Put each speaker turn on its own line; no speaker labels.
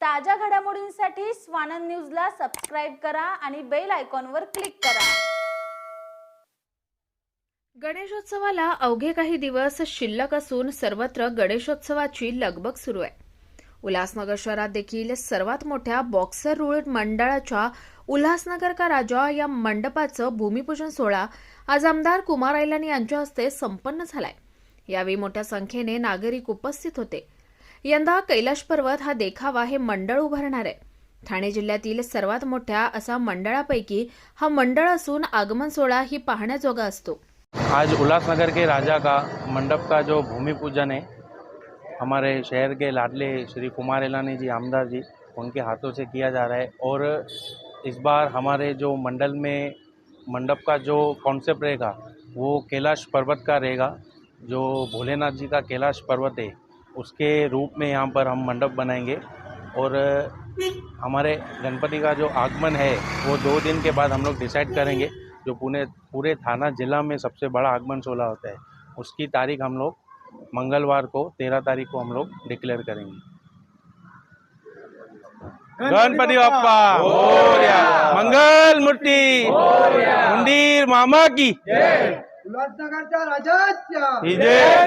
ताज्या घडामोडींसाठी स्वानंद न्यूजला सबस्क्राईब करा आणि बेल आयकॉनवर क्लिक करा.
गणेशोत्सवाला अवघे काही दिवस शिल्लक असून सर्वत्र गणेशोत्सवाची लगबग सुरू आहे. उल्हासनगर शहरात देखील सर्वात मोठ्या बॉक्सर रूळ मंडळाच्या उल्हासनगर का राजा या मंडपाचं भूमिपूजन सोहळा आज आमदार कुमार ऐलानी यांच्या हस्ते संपन्न झालाय. यावेळी मोठ्या संख्येने नागरिक उपस्थित होते. यंदा कैलाश पर्वत हा देखावा हे मंडळ उभारणार आहे. ठाणे जिल्ह्यातील सर्वात मोठ्या असा मंडळापैकी हा मंडळ असून आगमन सोहळा ही पाहण्याजोगा असतो.
आज उल्लासनगर के राजा का मंडप का जो भूमि पूजन है, हमारे शहर के लाडले श्री कुमार एलानी जी, आमदार जी, उनके हाथों से किया जा रहा है और इस बार हमारे जो मंडल में मंडप का जो कॉन्सेप्ट रहेगा, वो कैलाश पर्वत का रहेगा, जो भोलेनाथ जी का कैलाश पर्वत है उसके रूप में यहाँ पर हम मंडप बनाएँगे। और हमारे गणपति का जो आगमन है वो दो दिन के बाद हम लोग डिसाइड करेंगे जो पुणे पूरे थाना जिला में सबसे बड़ा आगमन सोलह होता है। उसकी तारीख हम लोग मंगलवार को तेरह तारीख को हम लोग डिक्लेयर करेंगे। गणपति बापा मंगल मूर्ति! मंदिर मामा की!
उल्हासनगरच्या राजाच्या
विजय